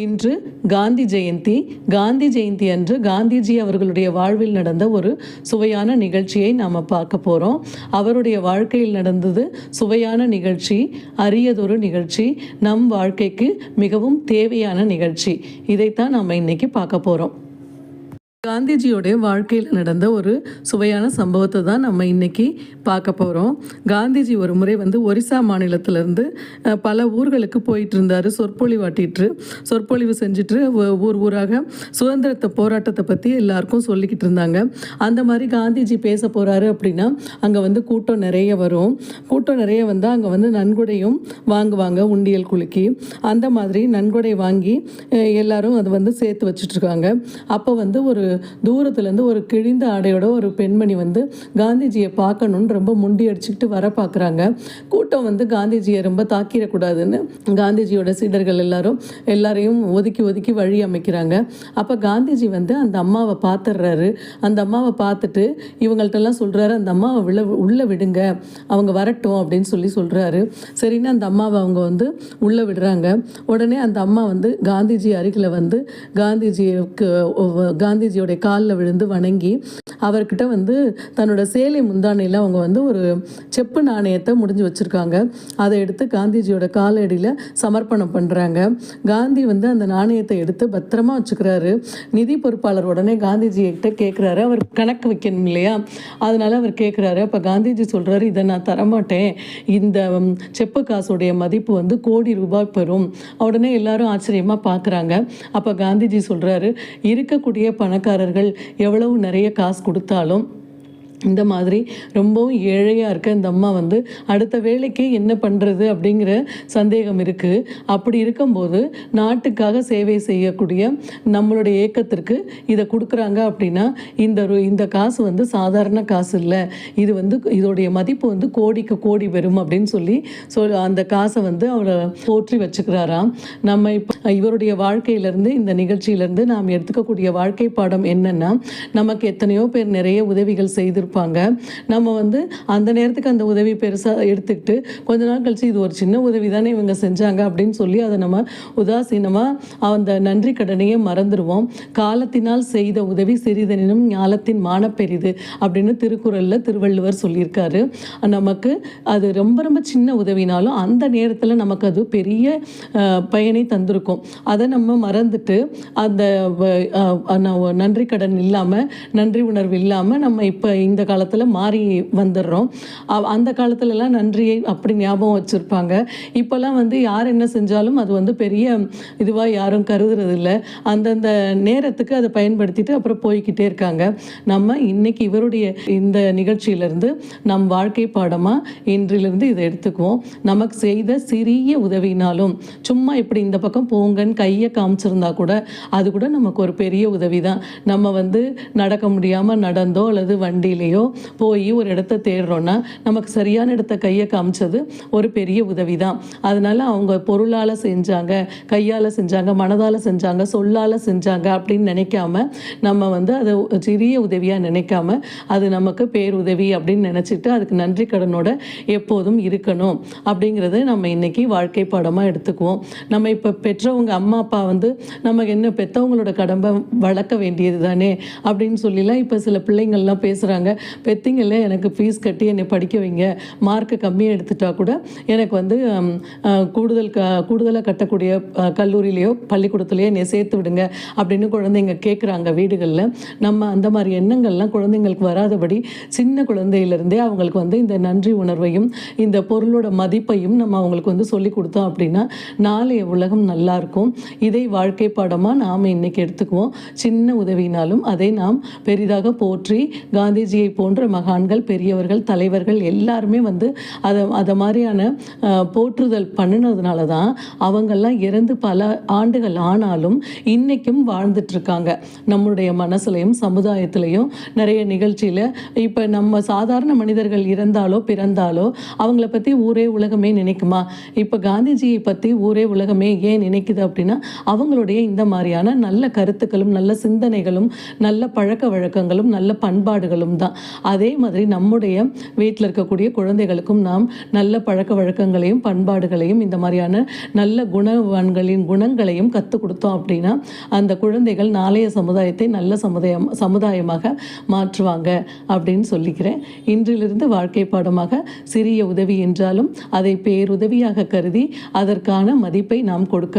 இன்று காந்தி ஜெயந்தி. காந்தி ஜெயந்தி அன்று காந்திஜி அவர்களுடைய வாழ்வில் நடந்த ஒரு சுவையான நிகழ்ச்சியை நாம் பார்க்க போகிறோம் அவருடைய வாழ்க்கையில் நடந்தது சுவையான நிகழ்ச்சி அரியதொரு நிகழ்ச்சி நம் வாழ்க்கைக்கு மிகவும் தேவையான நிகழ்ச்சி. இதைத்தான் நம்ம இன்னைக்கு பார்க்க போகிறோம் காந்திஜியோடைய வாழ்க்கையில் நடந்த ஒரு சுவையான சம்பவத்தை தான் நம்ம இன்னைக்கு பார்க்க போகிறோம் காந்திஜி ஒரு முறை வந்து ஒரிசா மாநிலத்திலேருந்து பல ஊர்களுக்கு போயிட்டு இருந்தார். சொற்பொழிவாட்டிட்டு சொற்பொழிவு செஞ்சுட்டு ஊர் ஊராக சுதந்திரத்தை போராட்டத்தை பற்றி எல்லாருக்கும் சொல்லிக்கிட்டு இருந்தாங்க. அந்த மாதிரி காந்திஜி பேச போகிறாரு அப்படின்னா அங்கே வந்து கூட்டம் நிறைய வரும். கூட்டம் நிறைய வந்தால் அங்கே வந்து நன்கொடையும் வாங்குவாங்க உண்டியல் குலுக்கி. அந்த மாதிரி நன்கொடை வாங்கி எல்லாரும் அதை வந்து சேர்த்து வச்சுட்ருக்காங்க அப்போ வந்து ஒரு தூரத்துலேருந்து ஒரு கிழிந்த ஆடையோட ஒரு பெண்மணி வந்து காந்திஜியை பார்க்கணுன்னு ரொம்ப முண்டி அடிச்சுக்கிட்டு வர பார்க்குறாங்க. கூட்டம் வந்து காந்திஜியை ரொம்ப தாக்கிடக்கூடாதுன்னு காந்திஜியோட சீடர்கள் எல்லாரும் எல்லாரையும் ஒதுக்கி ஒதுக்கி வழி அமைக்கிறாங்க. அப்போ காந்திஜி வந்து அந்த அம்மாவை பார்த்துடுறாரு. அந்த அம்மாவை பார்த்துட்டு இவங்கள்ட்டெல்லாம் சொல்கிறாரு அந்த அம்மாவை விழ உள்ளே விடுங்க. அவங்க வரட்டும் அப்படின்னு சொல்லி சொல்கிறாரு சரின்னு அந்த அம்மாவை அவங்க வந்து உள்ளே விடுறாங்க. உடனே அந்த அம்மா வந்து காந்திஜி அருகில் வந்து காந்திஜிக்கு ஒவ்வொ- காந்திஜியோடைய காலில் விழுந்து வணங்கி அவர்கிட்ட வந்து தன்னோட சேலை முந்தானையில் அவங்க வந்து ஒரு செப்பு நாணயத்தை முடிஞ்சு வச்சுருக்காங்க. அதை எடுத்து காந்திஜியோட காலடியில் சமர்ப்பணம் பண்ணுறாங்க காந்தி வந்து அந்த நாணயத்தை எடுத்து பத்திரமா வச்சுக்கிறாரு. நிதி பொறுப்பாளர் உடனே காந்திஜிகிட்ட கேட்குறாரு அவர் கணக்கு வைக்கணும் இல்லையா? அதனால அவர் கேட்குறாரு அப்போ காந்திஜி சொல்கிறாரு இதை நான் தரமாட்டேன். இந்த செப்பு காசுடைய மதிப்பு வந்து கோடி ரூபாய் பெறும். உடனே எல்லாரும் ஆச்சரியமாக பார்க்குறாங்க அப்போ காந்திஜி சொல்கிறாரு இருக்கக்கூடிய பணக்காரர்கள் எவ்வளவு நிறைய காசு கொடுத்தாலும் இந்த மாதிரி ரொம்பவும் ஏழையாக இருக்க இந்த அம்மா வந்து அடுத்த வேலைக்கு என்ன பண்ணுறது அப்படிங்கிற சந்தேகம் இருக்குது அப்படி இருக்கும்போது நாட்டுக்காக சேவை செய்யக்கூடிய நம்மளுடைய இயக்கத்திற்கு இதை கொடுக்குறாங்க அப்படின்னா இந்த இந்த காசு வந்து சாதாரண காசு இல்லை. இது வந்து இதோடைய மதிப்பு வந்து கோடிக்கு கோடி வரும் அப்படின்னு சொல்லி சொல் அந்த காசை வந்து அவரை போற்றி வச்சுக்கிறாராம். நம்ம இப்போ இவருடைய வாழ்க்கையிலேருந்து இந்த நிகழ்ச்சியிலேருந்து நாம் எடுத்துக்கக்கூடிய வாழ்க்கை பாடம் என்னென்னா நமக்கு எத்தனையோ பேர் நிறைய உதவிகள் செய்திருப்பாங்க. நம்ம வந்து அந்த நேரத்துக்கு அந்த உதவி பெருசாக எடுத்துக்கிட்டு கொஞ்ச நாள் கழிச்சு இது ஒரு சின்ன உதவி தானே இவங்க செஞ்சாங்க அப்படின்னு சொல்லி அதை நம்ம உதாசீனமாக அந்த நன்றி கடனையே மறந்துடுவோம் காலத்தினால் செய்த உதவி சிறிதனினும் ஞாலத்தின் மானப்பெரிது அப்படின்னு திருக்குறளில் திருவள்ளுவர் சொல்லியிருக்காரு. நமக்கு அது ரொம்ப ரொம்ப சின்ன உதவினாலும் அந்த நேரத்தில் நமக்கு அது பெரிய பயனை தந்திருக்கும். அதை நம்ம மறந்துட்டு அந்த நன்றி கடன் இல்லாமல் நன்றி உணர்வு இல்லாமல் நம்ம இப்போ இந்த காலத்தில் மாறி வந்துடுறோம் அ- அந்த காலத்துலலாம் நன்றியை அப்படி ஞாபகம் வச்சுருப்பாங்க. இப்போல்லாம் வந்து யார் என்ன செஞ்சாலும் அது வந்து பெரிய இதுவாக யாரும் கருதுறது இல்லை அந்தந்த நேரத்துக்கு அதை பயன்படுத்திட்டு அப்புறம் போய்க்கிட்டே இருக்காங்க. நம்ம இன்னைக்கு இவருடைய இந்த நிகழ்ச்சியிலேருந்து நம் வாழ்க்கை பாடமாக இன்றிலிருந்து இதை எடுத்துக்குவோம். நமக்கு செய்த சிறிய உதவினாலும் சும்மா இப்படி இந்த பக்கம் போங்கன்னு கையை காமிச்சிருந்தா கூட அது கூட நமக்கு ஒரு பெரிய உதவி தான் நம்ம வந்து நடக்க முடியாமல் நடந்தோ அல்லது வண்டியிலையோ போய் ஒரு இடத்த தேடுறோன்னா நமக்கு சரியான இடத்த கையை காமிச்சது ஒரு பெரிய உதவி தான் அதனால் அவங்க பொருளால் செஞ்சாங்க கையால் செஞ்சாங்க மனதால் செஞ்சாங்க சொல்லால் செஞ்சாங்க அப்படின்னு நினைக்காம நம்ம வந்து அதை சிறிய உதவியாக நினைக்காம அது நமக்கு பேருதவி அப்படின்னு நினச்சிட்டு அதுக்கு நன்றி கடனோட எப்போதும் இருக்கணும் அப்படிங்கிறத நம்ம இன்றைக்கி வாழ்க்கை பாடமாக எடுத்துக்குவோம். நம்ம இப்போ பெற்றவங்க அம்மா அப்பா வந்து நமக்கு என்ன பெற்றவங்களோட கடமை வளர்க்க வேண்டியது தானே அப்படின்னு சொல்லிலாம் இப்போ சில பிள்ளைங்கள்லாம் பேசுகிறாங்க பெத்திங்கல்ல எனக்கு ஃபீஸ் கட்டி என்னை படிக்க வைங்க. மார்க்கு கம்மியாக எடுத்துட்டா கூட எனக்கு வந்து கூடுதல் க கூடுதலாக கட்டக்கூடிய கல்லூரியிலையோ பள்ளிக்கூடத்துலையோ என்னை சேர்த்து விடுங்க. அப்படின்னு குழந்தைங்க கேட்குறாங்க வீடுகளில். நம்ம அந்த மாதிரி எண்ணங்கள்லாம் குழந்தைங்களுக்கு வராதபடி சின்ன குழந்தையிலேருந்தே அவங்களுக்கு வந்து இந்த நன்றி உணர்வையும் இந்த பொருளோட மதிப்பையும் நம்ம அவங்களுக்கு வந்து சொல்லி கொடுத்தோம் அப்படின்னா நாளைய உலகம் நல்லா இருக்கும். இதை வாழ்க்கை பாடமாக நாம் இன்னைக்கு எடுத்துக்குவோம். சின்ன உதவினாலும் அதை நாம் பெரிதாக போற்றி காந்திஜியை போன்ற மகான்கள் பெரியவர்கள் தலைவர்கள் எல்லாருமே வந்து அதை அதை மாதிரியான போற்றுதல் பண்ணினதுனால தான் அவங்கெல்லாம் இறந்து பல ஆண்டுகள் ஆனாலும் இன்னைக்கும் வாழ்ந்துட்டு இருக்காங்க நம்மளுடைய மனசுலையும் சமுதாயத்திலையும் நிறைய நிகழ்ச்சியில் இப்போ நம்ம சாதாரண மனிதர்கள் இறந்தாலோ பிறந்தாலோ அவங்கள பற்றி ஊரே உலகமே நினைக்குமா? இப்போ காந்திஜியை பற்றி ஊரே உலகமே ஏன் கிடைக்குது அப்படின்னா அவங்களுடைய இந்த மாதிரியான நல்ல கருத்துக்களும் நல்ல சிந்தனைகளும் நல்ல பழக்க வழக்கங்களும் நல்ல பண்பாடுகளும் தான். அதே மாதிரி நம்முடைய வீட்டில் இருக்கக்கூடிய குழந்தைகளுக்கும் நாம் நல்ல பழக்க வழக்கங்களையும் பண்பாடுகளையும் இந்த மாதிரியான நல்ல குணவான்களின் குணங்களையும் கற்றுக் கொடுத்தோம் அப்படின்னா அந்த குழந்தைகள் நாளைய சமுதாயத்தை நல்ல சமுதாயம் சமுதாயமாக மாற்றுவாங்க அப்படின்னு சொல்லிக்கிறேன். இன்றிலிருந்து வாழ்க்கை பாடமாக சிறிய உதவி என்றாலும் அதை பேருதவியாக கருதி அதற்கான மதிப்பை நாம் கொடுக்க